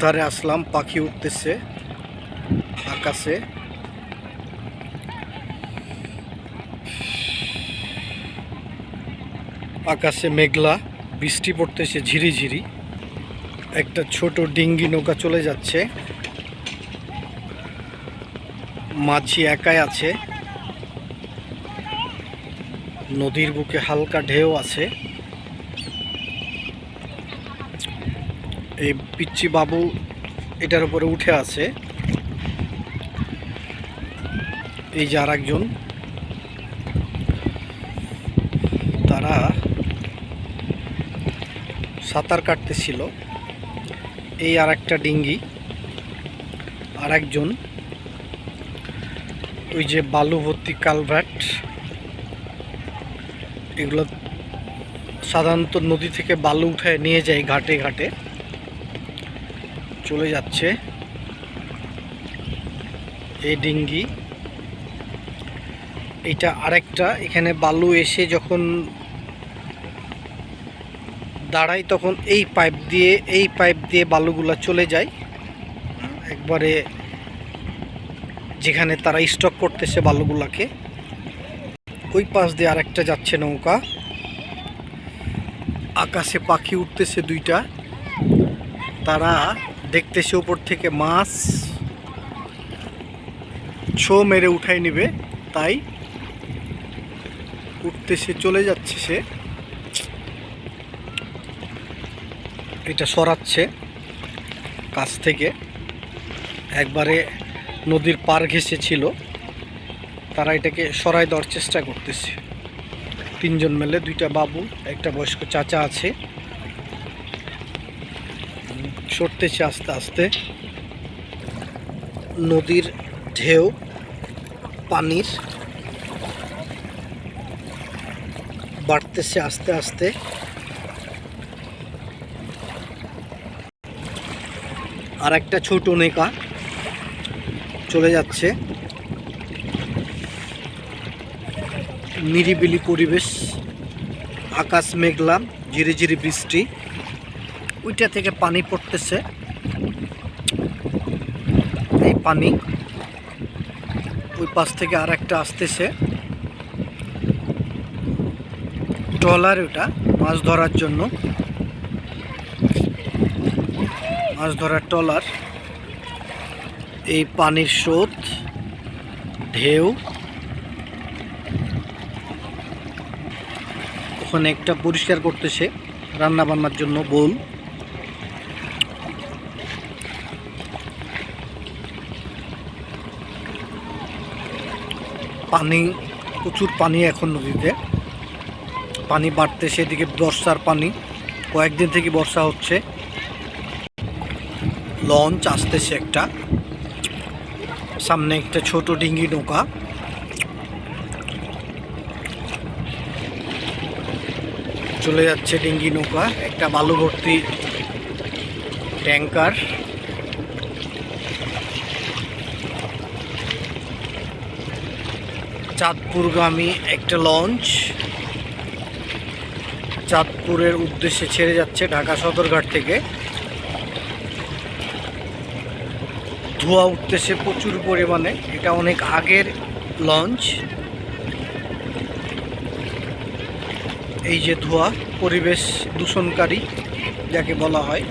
ধারে আসলাম, পাখি উঠতেছে আকাশে আকাশে মেঘলা, বৃষ্টি পড়তেছে ঝিরিঝিরি। একটা ছোট ডিঙ্গি নৌকা চলে যাচ্ছে। মাঝি একাই আছে। নদীর বুকে হালকা ঢেউ আছে। এই পিচ্চি বাবু এটার উপরে উঠে আছে। এই যে একজন তারা সাঁতার কাটতেছিল। এই আর একটা ডিঙ্গি। আর একজন ওই যে বালু ভর্তি কালভার্ট। এগুলো সাধারণত নদী থেকে বালু উঠায় নিয়ে যায় ঘাটে ঘাটে। চলে যাচ্ছে। এই ডিঙ্গি। এটা আরেকটা, এখানে বালু এসে যখন দাঁড়ায় তখন এই পাইপ দিয়ে, এই পাইপ দিয়ে বালুগুলা চলে যায়। একবারে যেখানে তারা স্টক করতেছে বালুগুলাকে। ওই পাশ দিয়ে আরেকটা যাচ্ছে নৌকা। আকাশে পাখি উঠতেছে দুইটা। তারা দেখতেছে উপর থেকে মাছ ছো মেরে উঠাই নেবে, তাই উঠতেছে চলে যাচ্ছে সে। এটা সরাচ্ছে কাছ থেকে। একবারে নদীর পার ঘেসে ছিল তারা এটাকে সরাই দেওয়ার চেষ্টা করতেছে। তিনজন মেলে, দুইটা বাবু, একটা বয়স্ক চাচা আছে। সরতেছে আস্তে আস্তে। নদীর ঢেউ, পানির বাড়তেছে আস্তে আস্তে। আর একটা ছোট নেকা চলে যাচ্ছে। নিরিবিলি পরিবেশ, আকাশ মেঘলা, ঝিরিঝিরি বৃষ্টি। ওইটা থেকে পানি পড়তেছে। এই পানি ওই পাশ থেকে আর একটা আসতেছে। ট্রলার ওটা, মাছ ধরার জন্য। মাছ ধরার ট্রলার এই পানির স্রোত, ঢেউ। ওখানে একটা পরিষ্কার করতেছে রান্না বান্নার জন্য বোল। পানি, প্রচুর পানি এখন নদীতে। পানি বাড়তে সেদিকে বর্ষার পানি। কয়েকদিন থেকে বর্ষা হচ্ছে। লঞ্চ আসতেছে একটা। সামনে একটা ছোট ডিঙ্গি নৌকা। চলে যাচ্ছে ডিঙ্গি নৌকা। একটা বালু ভর্তি ট্যাঙ্কার চাঁদপুরগামী একটা লঞ্চ। চাঁদপুরের উদ্দেশ্যে ছেড়ে যাচ্ছে ঢাকা সদরঘাট থেকে। ধোঁয়া উঠতেছে প্রচুর পরিমাণে। এটা অনেক আগের লঞ্চ। এই যে ধোঁয়া, পরিবেশ দূষণকারী, যাকে বলা হয়।